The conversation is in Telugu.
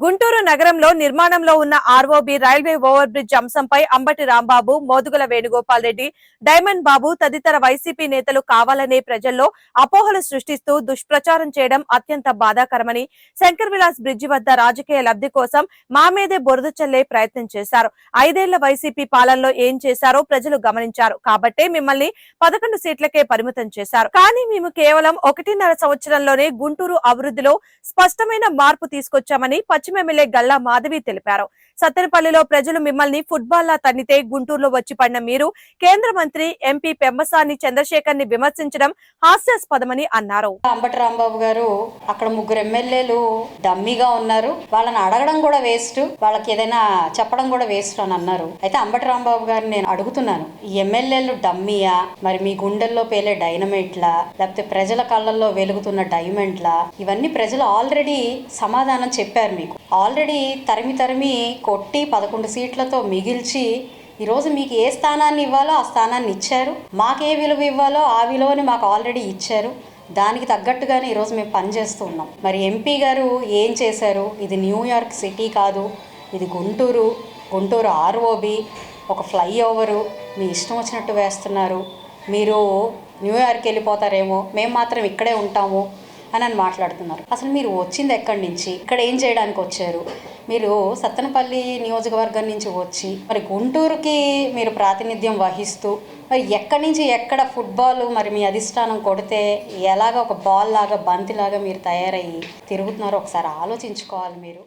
గుంటూరు నగరంలో నిర్మాణంలో ఉన్న ఆర్ఓబి రైల్వే ఓవర్ బ్రిడ్జ్ అంశంపై అంబటి రాంబాబు మోదుగుల వేణుగోపాల్ రెడ్డి డైమండ్ బాబు తదితర వైసీపీ నేతలు కావాలనే ప్రజల్లో అపోహలు సృష్టిస్తూ దుష్ప్రచారం చేయడం అత్యంత బాధాకరమని శంకర్ విలాస్ బ్రిడ్జి వద్ద రాజకీయ లబ్ధి కోసం మా మీదే బురద చల్లే ప్రయత్నం చేశారు. ఐదేళ్ళ వైసీపీ పాలనలో ఏం చేశారో ప్రజలు గమనించారు. కాబట్టే మిమ్మల్ని పదకొండు సీట్లకే పరిమితం చేశారు. కానీ మేము కేవలం ఒకటిన్నర సంవత్సరంలోనే గుంటూరు అభివృద్ధిలో స్పష్టమైన మార్పు తీసుకొచ్చామని పశ్చిమ ఎమ్మెల్యే గల్లా మాధవి తెలిపారు. సత్తెనపల్లిలో ప్రజలు మిమ్మల్ని ఫుట్బాల్ లా తన్నితే గుంటూరులో వచ్చి పడిన మీరు కేంద్ర మంత్రి ఎంపీ పెమ్మసాని చంద్రశేఖర్ని విమర్శించడం హాస్యాస్పదమని అన్నారు. అంబటి రాంబాబు గారు అక్కడ ముగ్గురు ఎమ్మెల్యేలు డమ్మీగా ఉన్నారు. వాళ్ళని అడగడం కూడా వేస్ట్ వాళ్ళకి ఏదైనా చెప్పడం కూడా వేస్ట్ అని అన్నారు. అయితే అంబటి రాంబాబు గారిని నేను అడుగుతున్నాను ఈ ఎమ్మెల్యేలు డమ్మీయా? మరి మీ గుండెల్లో పేలే డైనమైట్లా? లేకపోతే ప్రజల కళ్ళల్లో వెలుగుతున్న డైమండ్లా? ఇవన్నీ ప్రజలు ఆల్రెడీ సమాధానం చెప్పారు మీకు. ఆల్రెడీ తరిమి తరిమి కొట్టి పదకొండు సీట్లతో మిగిల్చి ఈరోజు మీకు ఏ స్థానాన్ని ఇవ్వాలో ఆ స్థానాన్ని ఇచ్చారు. మాకే విలువ ఇవ్వాలో ఆ విలువని మాకు ఆల్రెడీ ఇచ్చారు. దానికి తగ్గట్టుగానే ఈరోజు మేము పనిచేస్తూ ఉన్నాం. మరి ఎంపీ గారు ఏం చేశారు? ఇది న్యూయార్క్ సిటీ కాదు ఇది గుంటూరు. గుంటూరు ఆర్ఓబి ఒక ఫ్లైఓవరు మీ ఇష్టం వచ్చినట్టు వేస్తున్నారు. మీరు న్యూయార్క్ వెళ్ళిపోతారేమో. మేము మాత్రం ఇక్కడే ఉంటాము. అని అని మాట్లాడుతున్నారు. అసలు మీరు వచ్చింది ఎక్కడి నుంచి? ఇక్కడ ఏం చేయడానికి వచ్చారు? మీరు సత్తనపల్లి నియోజకవర్గం నుంచి వచ్చి మరి గుంటూరుకి మీరు ప్రాతినిధ్యం వహిస్తూ మరి ఎక్కడి నుంచి ఎక్కడ ఫుట్బాల్ మరి మీ అధిష్టానం కొడితే ఎలాగ ఒక బాల్ లాగా బంతిలాగా మీరు తయారయ్యి తిరుగుతున్నారో ఒకసారి ఆలోచించుకోవాలి మీరు.